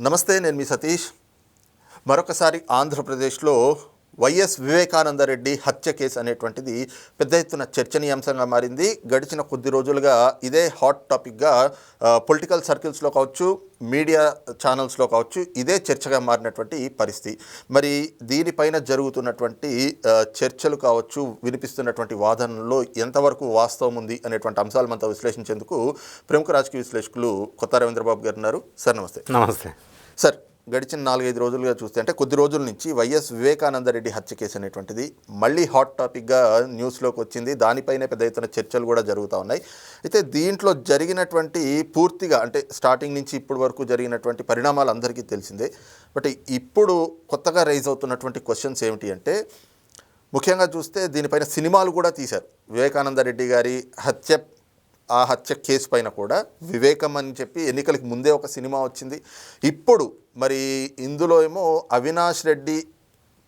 నమస్తే నేను మీ సతీష్. మరొకసారి ఆంధ్రప్రదేశ్లో వైఎస్ వివేకానందరెడ్డి హత్య కేసు అనేటువంటిది పెద్ద ఎత్తున చర్చనీయాంశంగా మారింది. గడిచిన కొద్ది రోజులుగా ఇదే హాట్ టాపిక్గా పొలిటికల్ సర్కిల్స్లో కావచ్చు మీడియా ఛానల్స్లో కావచ్చు ఇదే చర్చగా మారినటువంటి పరిస్థితి. మరి దీనిపైన జరుగుతున్నటువంటి చర్చలు కావచ్చు వినిపిస్తున్నటువంటి వాదనల్లో ఎంతవరకు వాస్తవం ఉంది అనేటువంటి అంశాలు మనతో విశ్లేషించేందుకు ప్రముఖ రాజకీయ విశ్లేషకులు కొత్త రవీంద్రబాబు గారు ఉన్నారు. సార్ నమస్తే. నమస్తే. సార్ గడిచిన నాలుగైదు రోజులుగా చూస్తే అంటే కొద్ది రోజుల నుంచి వైఎస్ వివేకానందరెడ్డి హత్య కేసు అనేటువంటిది మళ్ళీ హాట్ టాపిక్గా న్యూస్లోకి వచ్చింది. దానిపైనే పెద్ద ఎత్తున చర్చలు కూడా జరుగుతూ ఉన్నాయి. అయితే దీంట్లో జరిగినటువంటి పూర్తిగా అంటే స్టార్టింగ్ నుంచి ఇప్పటి వరకు జరిగినటువంటి పరిణామాలు అందరికీ తెలిసిందే. బట్ ఇప్పుడు కొత్తగా రైజ్ అవుతున్నటువంటి క్వశ్చన్స్ ఏమిటి అంటే ముఖ్యంగా చూస్తే దీనిపైన సినిమాలు కూడా తీశారు. వివేకానంద రెడ్డి గారి హత్య ఆ హత్య కేసు పైన కూడా వివేకం అని చెప్పి ఎన్నికలకు ముందే ఒక సినిమా వచ్చింది. ఇప్పుడు మరి ఇందులో ఏమో అవినాష్ రెడ్డి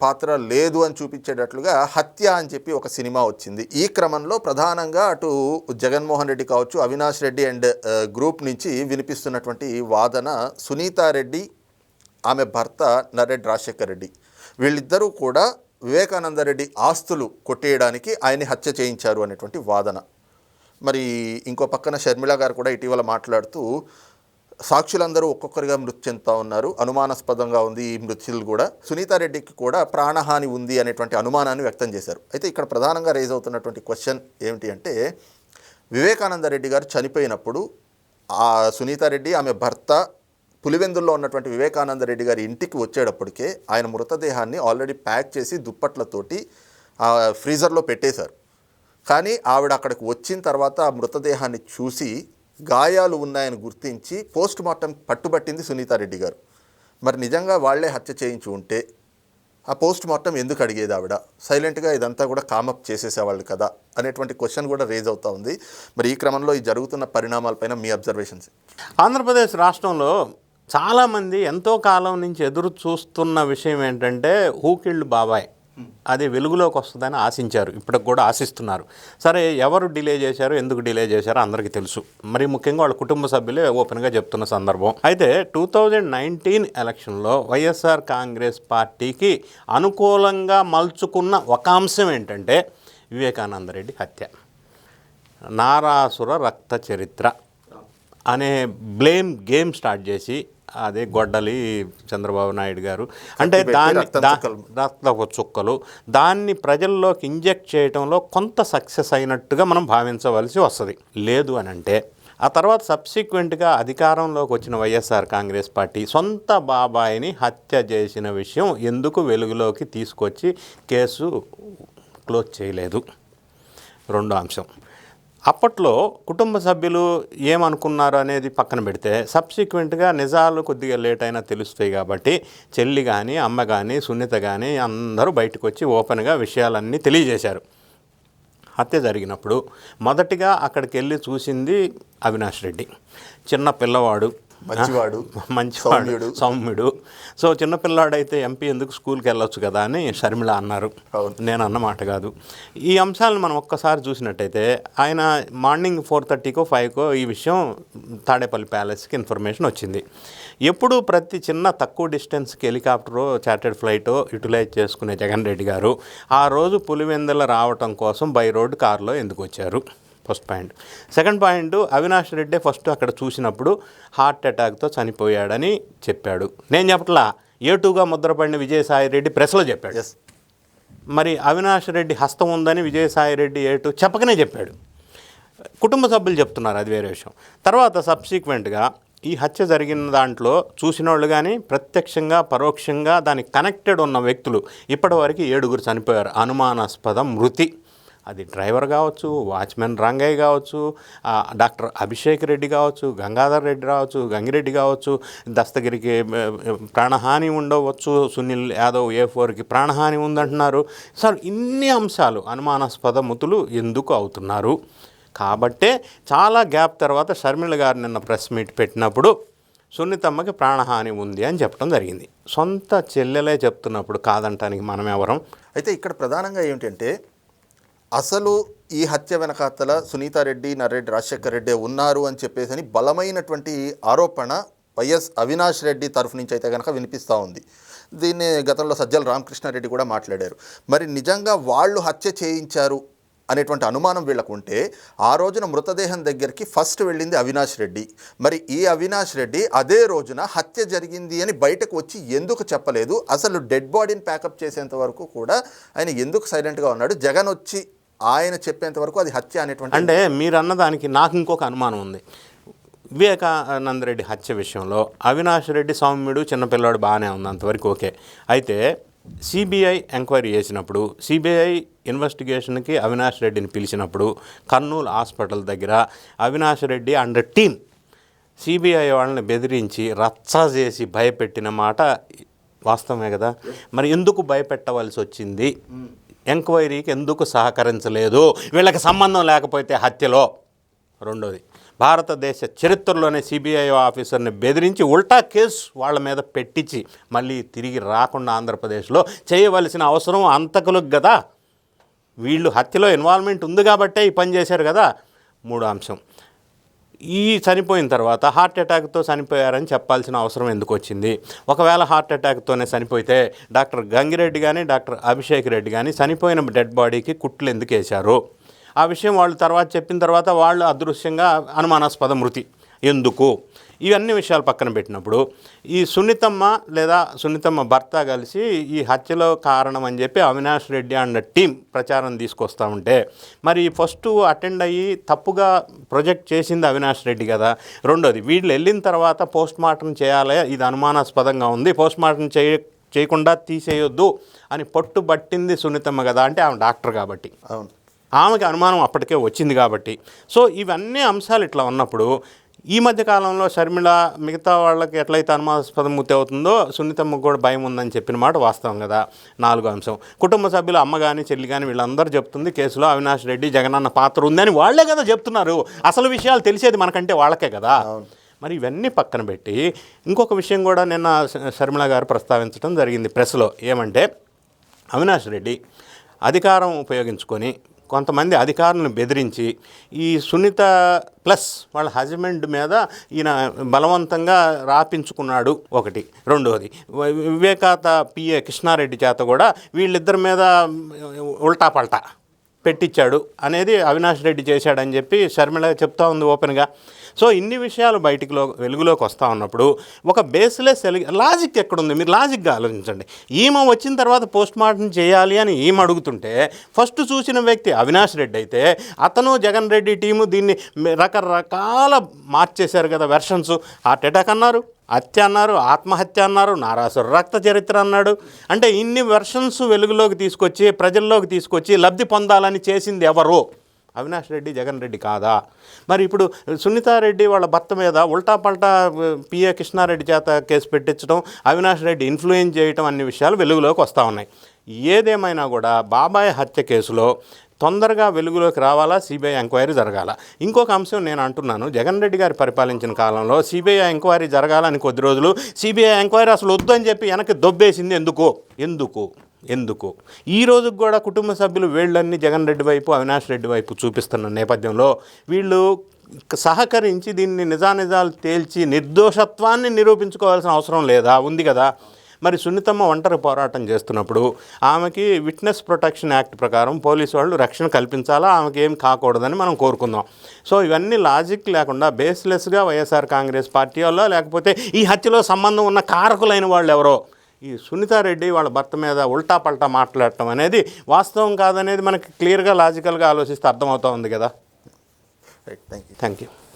పాత్ర లేదు అని చూపించేటట్లుగా హత్య అని చెప్పి ఒక సినిమా వచ్చింది. ఈ క్రమంలో ప్రధానంగా అటు జగన్మోహన్ రెడ్డి కావచ్చు అవినాష్ రెడ్డి అండ్ గ్రూప్ నుంచి వినిపిస్తున్నటువంటి వాదన సునీతారెడ్డి ఆమె భర్త నరేడ్ రాజశేఖర్ రెడ్డి. వీళ్ళిద్దరూ కూడా వివేకానంద రెడ్డి ఆస్తులు కొట్టేయడానికి ఆయన్ని హత్య చేయించారు అనేటువంటి వాదన. మరి ఇంకో పక్కన షర్మిళ గారు కూడా ఇటీవల మాట్లాడుతూ సాక్షులందరూ ఒక్కొక్కరిగా మృతి చెందుతూ ఉన్నారు. అనుమానాస్పదంగా ఉంది ఈ మృత్యులు కూడా. సునీతారెడ్డికి కూడా ప్రాణహాని ఉంది అనేటువంటి అనుమానాన్ని వ్యక్తం చేశారు. అయితే ఇక్కడ ప్రధానంగా రేజ్ అవుతున్నటువంటి క్వశ్చన్ ఏమిటి అంటే వివేకానంద రెడ్డి గారు చనిపోయినప్పుడు ఆ సునీతారెడ్డి ఆమె భర్త పులివెందుల్లో ఉన్నటువంటి వివేకానంద రెడ్డి గారి ఇంటికి వచ్చేటప్పటికే ఆయన మృతదేహాన్ని ఆల్రెడీ ప్యాక్ చేసి దుప్పట్లతోటి ఆ ఫ్రీజర్లో పెట్టేశారు. కానీ ఆవిడ అక్కడికి వచ్చిన తర్వాత ఆ మృతదేహాన్ని చూసి గాయాలు ఉన్నాయని గుర్తించి పోస్ట్ మార్టం పట్టుబట్టింది సునీతారెడ్డి గారు. మరి నిజంగా వాళ్ళే హత్య చేయించి ఉంటే ఆ పోస్ట్ మార్టం ఎందుకు అడిగేది ఆవిడ? సైలెంట్గా ఇదంతా కూడా కామప్ చేసేసేవాళ్ళు కదా అనేటువంటి క్వశ్చన్ కూడా రేజ్ అవుతూ ఉంది. మరి ఈ క్రమంలో ఈ జరుగుతున్న పరిణామాలపైన మీ అబ్జర్వేషన్స్ ఆంధ్రప్రదేశ్ రాష్ట్రంలో చాలామంది ఎంతో కాలం నుంచి ఎదురు చూస్తున్న విషయం ఏంటంటే హూకిళ్ళు బాబాయ్. అది వెలుగులోకి వస్తుందని ఆశించారు. ఇప్పటికి కూడా ఆశిస్తున్నారు. సరే ఎవరు డిలే చేశారు? ఎందుకు డిలే చేశారో అందరికీ తెలుసు. మరి ముఖ్యంగా వాళ్ళ కుటుంబ సభ్యులే ఓపెన్గా చెప్తున్న సందర్భం. అయితే టూ థౌజండ్ నైన్టీన్ ఎలక్షన్లో వైఎస్ఆర్ కాంగ్రెస్ పార్టీకి అనుకూలంగా మలుచుకున్న ఒక అంశం ఏంటంటే వివేకానందరెడ్డి హత్య. నారాసుర రక్త చరిత్ర అనే బ్లేమ్ గేమ్ స్టార్ట్ చేసి అదే గొడ్డలి చంద్రబాబు నాయుడు గారు. అంటే దాన్ని. రక్తపు చుక్కలు. దాన్ని ప్రజల్లోకి ఇంజెక్ట్ చేయడంలో కొంత సక్సెస్ అయినట్టుగా మనం భావించవలసి వస్తుంది. లేదు అని అంటే ఆ తర్వాత సబ్సిక్వెంట్గా అధికారంలోకి వచ్చిన వైఎస్ఆర్ కాంగ్రెస్ పార్టీ సొంత బాబాయిని హత్య చేసిన విషయం ఎందుకు వెలుగులోకి తీసుకొచ్చి కేసు క్లోజ్ చేయలేదు. రెండో అంశం. అప్పట్లో కుటుంబ సభ్యులు ఏమనుకున్నారు అనేది పక్కన పెడితే సబ్సిక్వెంట్గా నిజాలు కొద్దిగా లేట్ అయినా తెలుస్తాయి కాబట్టి చెల్లి కానీ అమ్మ కానీ సున్నిత కానీ అందరూ బయటకు వచ్చి ఓపెన్గా విషయాలన్నీ తెలియజేశారు. హత్య జరిగినప్పుడు మొదటిగా అక్కడికి వెళ్ళి చూసింది అవినాష్ రెడ్డి. చిన్న పిల్లవాడు. మంచివాడు, మంచివాడు సౌమ్యుడు. సౌమ్యుడు. సో చిన్నపిల్లాడైతే ఎంపీ ఎందుకు స్కూల్కి వెళ్ళొచ్చు కదా అని షర్మిల అన్నారు. నేను అన్న మాట కాదు. ఈ అంశాలను మనం ఒక్కసారి చూసినట్టయితే ఆయన మార్నింగ్ ఫోర్ థర్టీకో ఫైవ్కో ఈ విషయం తాడేపల్లి ప్యాలెస్కి ఇన్ఫర్మేషన్ వచ్చింది. ఎప్పుడు ప్రతి చిన్న తక్కువ డిస్టెన్స్కి హెలికాప్టరో చార్టెడ్ ఫ్లైటో యూటిలైజ్ చేసుకునే జగన్ రెడ్డి గారు ఆ రోజు పులివెందుల రావటం కోసం బై రోడ్ కారులో ఎందుకు వచ్చారు? First point. Second point Avinash Reddy first అక్కడ చూసినప్పుడు హార్ట్ అటాక్తో చనిపోయాడని చెప్పాడు. నేను చెప్పట్లా ఏటుగా ముద్రపడిన విజయసాయి రెడ్డి ప్రెస్లో చెప్పాడు. మరి అవినాష్ రెడ్డి హస్తం ఉందని విజయసాయి రెడ్డి ఏటు చెప్పకనే చెప్పాడు. కుటుంబ సభ్యులు చెప్తున్నారు అది వేరే విషయం. తర్వాత సబ్సిక్వెంట్గా ఈ హత్య జరిగిన దాంట్లో చూసిన వాళ్ళు కానీ ప్రత్యక్షంగా పరోక్షంగా దానికి కనెక్టెడ్ ఉన్న వ్యక్తులు ఇప్పటివరకు ఏడుగురు చనిపోయారు. అనుమానాస్పద మృతి. అది డ్రైవర్ కావచ్చు వాచ్మెన్ రంగయ్య కావచ్చు డాక్టర్ అభిషేక్ రెడ్డి కావచ్చు గంగాధర్ రెడ్డి కావచ్చు గంగిరెడ్డి కావచ్చు దస్తగిరికి ప్రాణహాని ఉండవచ్చు సునీల్ యాదవ్ ఏ ఫోర్కి ప్రాణహాని ఉందంటున్నారు. సార్ ఇన్ని అంశాలు అనుమానాస్పద మృతులు ఎందుకు అవుతున్నారు? కాబట్టే చాలా గ్యాప్ తర్వాత షర్మిల గారు నిన్న ప్రెస్ మీట్ పెట్టినప్పుడు సున్నితమ్మకి ప్రాణహాని ఉంది అని చెప్పడం జరిగింది. సొంత చెల్లెలే చెప్తున్నప్పుడు కాదంటానికి మనం ఎవరం అయితే ఇక్కడ ప్రధానంగా ఏమిటంటే అసలు ఈ హత్య వెనకాతల సునీతారెడ్డి నర్రెడ్డి రాజశేఖర్ రెడ్డి ఉన్నారు అని చెప్పేసి అని బలమైనటువంటి ఆరోపణ వైఎస్ అవినాష్ రెడ్డి తరఫు నుంచి అయితే కనుక వినిపిస్తూ ఉంది. దీన్ని గతంలో సజ్జల రామకృష్ణారెడ్డి కూడా మాట్లాడారు. మరి నిజంగా వాళ్ళు హత్య చేయించారు అనేటువంటి అనుమానం వీళ్ళకు ఉంటే ఆ రోజున మృతదేహం దగ్గరికి ఫస్ట్ వెళ్ళింది అవినాష్ రెడ్డి. మరి ఈ అవినాష్ రెడ్డి అదే రోజున హత్య జరిగింది అని బయటకు వచ్చి ఎందుకు చెప్పలేదు? అసలు డెడ్ బాడీని ప్యాకప్ చేసేంత వరకు కూడా ఆయన ఎందుకు సైలెంట్గా ఉన్నాడు? జగన్ వచ్చి ఆయన చెప్పేంత వరకు అది హత్య అనేటువంటి అంటే మీరు అన్నదానికి నాకు ఇంకొక అనుమానం ఉంది. వివేకానంద రెడ్డి హత్య విషయంలో అవినాష్ రెడ్డి సౌమ్యుడు చిన్నపిల్లాడు బాగానే ఉంది అంతవరకు ఓకే. అయితే సిబిఐ ఎంక్వైరీ చేసినప్పుడు సిబిఐ ఇన్వెస్టిగేషన్కి అవినాష్ రెడ్డిని పిలిచినప్పుడు కర్నూలు హాస్పిటల్ దగ్గర Avinash Reddy and team CBI వాళ్ళని బెదిరించి రచ్చ చేసి భయపెట్టిన మాట వాస్తవమే కదా? మరి ఎందుకు భయపెట్టవలసి వచ్చింది? ఎంక్వైరీకి ఎందుకు సహకరించలేదు? వీళ్ళకి సంబంధం లేకపోతే హత్యలో. రెండోది భారతదేశ చరిత్రలోనే సిబిఐ ఆఫీసర్ని బెదిరించి ఉల్టా కేసు వాళ్ళ మీద పెట్టించి మళ్ళీ తిరిగి రాకుండా ఆంధ్రప్రదేశ్లో చేయవలసిన అవసరం అంతకులకు కదా వీళ్ళు హత్యలో ఇన్వాల్వ్మెంట్ ఉంది కాబట్టే ఈ పని చేశారు కదా మూడో అంశం ఈ చనిపోయిన తర్వాత హార్ట్ అటాక్తో చనిపోయారని చెప్పాల్సిన అవసరం ఎందుకు వచ్చింది? ఒకవేళ హార్ట్ అటాక్తోనే చనిపోతే డాక్టర్ గంగిరెడ్డి కానీ డాక్టర్ అభిషేక్ రెడ్డి కానీ చనిపోయిన డెడ్ బాడీకి కుట్లు ఎందుకు వేశారు? ఆ విషయం వాళ్ళు తర్వాత చెప్పిన తర్వాత వాళ్ళు అదృశ్యంగా అనుమానాస్పద మృతి. ఎందుకు? ఇవన్నీ విషయాలు పక్కన పెట్టినప్పుడు ఈ సున్నితమ్మ లేదా సున్నితమ్మ భర్త కలిసి ఈ హత్యలో కారణం అని చెప్పి అవినాష్ రెడ్డి అండ్ టీం ప్రచారం తీసుకొస్తూ ఉంటే మరి ఫస్ట్ అటెండ్ అయ్యి తప్పుగా ప్రొజెక్ట్ చేసింది అవినాష్ రెడ్డి కదా. రెండోది వీళ్ళు వెళ్ళిన తర్వాత పోస్ట్ మార్టం చేయాలి ఇది అనుమానాస్పదంగా ఉంది పోస్ట్ మార్టం చేయ చేయకుండా తీసేయొద్దు అని పట్టుబట్టింది సున్నితమ్మ కదా అంటే ఆమె డాక్టర్ కాబట్టి. అవును. ఆమెకి అనుమానం అప్పటికే వచ్చింది కాబట్టి. సో ఇవన్నీ అంశాలు ఇట్లా ఉన్నప్పుడు ఈ మధ్య కాలంలో షర్మిల మిగతా వాళ్ళకి ఎట్లయితే అనుమానాస్పదం ముత్తి అవుతుందో సున్నితమ్మకు కూడా భయం ఉందని చెప్పిన మాట వాస్తవం కదా. నాలుగో అంశం. కుటుంబ సభ్యులు అమ్మ కానీ చెల్లి కానీ వీళ్ళందరూ చెప్తుంది కేసులో అవినాష్ రెడ్డి జగనన్న పాత్ర ఉందని వాళ్ళే కదా చెప్తున్నారు. అసలు విషయాలు తెలిసేది మనకంటే వాళ్ళకే కదా. మరి ఇవన్నీ పక్కన పెట్టి ఇంకొక విషయం కూడా నిన్న షర్మిల గారు ప్రస్తావించడం జరిగింది ప్రెస్లో. ఏమంటే అవినాష్ రెడ్డి అధికారం ఉపయోగించుకొని కొంతమంది అధికారులను బెదిరించి ఈ సునీత ప్లస్ వాళ్ళ హస్బెండ్ మీద ఈయన బలవంతంగా రాపించుకున్నాడు ఒకటి. రెండవది వివేకాత పిఏ కృష్ణారెడ్డి చేత కూడా వీళ్ళిద్దరి మీద ఉల్టా పల్టా పెట్టించాడు అనేది అవినాష్ రెడ్డి చేశాడని చెప్పి షర్మిల చెప్తా ఉంది ఓపెన్గా. సో ఇన్ని విషయాలు బయటికిలో వెలుగులోకి వస్తూ ఉన్నప్పుడు ఒక బేస్లెస్ లాజిక్ ఎక్కడుంది? మీరు లాజిక్గా ఆలోచించండి. ఈమె వచ్చిన తర్వాత పోస్ట్ మార్టం చేయాలి అని ఈమె అడుగుతుంటే ఫస్ట్ చూసిన వ్యక్తి అవినాష్ రెడ్డి అయితే అతను జగన్ రెడ్డి టీము దీన్ని రకరకాల మార్చేశారు కదా వెర్షన్స్. హార్ట్ అటాక్ అన్నారు. హత్య అన్నారు ఆత్మహత్య అన్నారు నారాసు రక్త చరిత్ర అన్నాడు. అంటే ఇన్ని వెర్షన్స్ వెలుగులోకి తీసుకొచ్చి ప్రజల్లోకి తీసుకొచ్చి లబ్ధి పొందాలని చేసింది ఎవరు? అవినాష్ రెడ్డి జగన్ రెడ్డి కాదా? మరి ఇప్పుడు సునీతారెడ్డి వాళ్ళ భర్త మీద ఉల్టా పల్టా పిఏ కృష్ణారెడ్డి చేత కేసు పెట్టించడం అవినాష్ రెడ్డి ఇన్ఫ్లుయెన్స్ చేయటం అన్ని విషయాలు వెలుగులోకి వస్తూ ఉన్నాయి. ఏదేమైనా కూడా బాబాయ్ హత్య కేసులో తొందరగా వెలుగులోకి రావాలా? సిబిఐ ఎంక్వైరీ జరగాల? ఇంకొక అంశం నేను అంటున్నాను. జగన్ రెడ్డి గారు పరిపాలించిన కాలంలో సిబిఐ ఎంక్వైరీ జరగాలని కొద్ది రోజులు సిబిఐ ఎంక్వైరీ అసలు వద్దు అని చెప్పి వెనక్కి దొబ్బేసింది ఎందుకు? ఎందుకు? ఎందుకు? ఈ రోజు కూడా కుటుంబ సభ్యులు వీళ్ళన్నీ జగన్ రెడ్డి వైపు అవినాష్ రెడ్డి వైపు చూపిస్తున్న నేపథ్యంలో వీళ్ళు సహకరించి దీన్ని నిజానిజాలు తేల్చి నిర్దోషత్వాన్ని నిరూపించుకోవాల్సిన అవసరం లేదా? ఉంది కదా. మరి సున్నితమ్మ ఒంటరి పోరాటం చేస్తున్నప్పుడు ఆమెకి విట్నెస్ ప్రొటెక్షన్ యాక్ట్ ప్రకారం పోలీసు వాళ్ళు రక్షణ కల్పించాలా? ఆమెకి ఏం కాకూడదని మనం కోరుకుందాం. సో ఇవన్నీ లాజిక్ లేకుండా బేస్లెస్గా వైఎస్ఆర్ కాంగ్రెస్ పార్టీ వల్ల లేకపోతే ఈ హత్యలో సంబంధం ఉన్న కారకులైన వాళ్ళు ఎవరో? ఈ సునీతారెడ్డి వాళ్ళ భర్త మీద ఉల్టా పల్టా మాట్లాడటం అనేది వాస్తవం కాదనేది మనకి క్లియర్గా లాజికల్గా ఆలోచిస్తే అర్థమవుతా ఉంది కదా? Right thank you thank you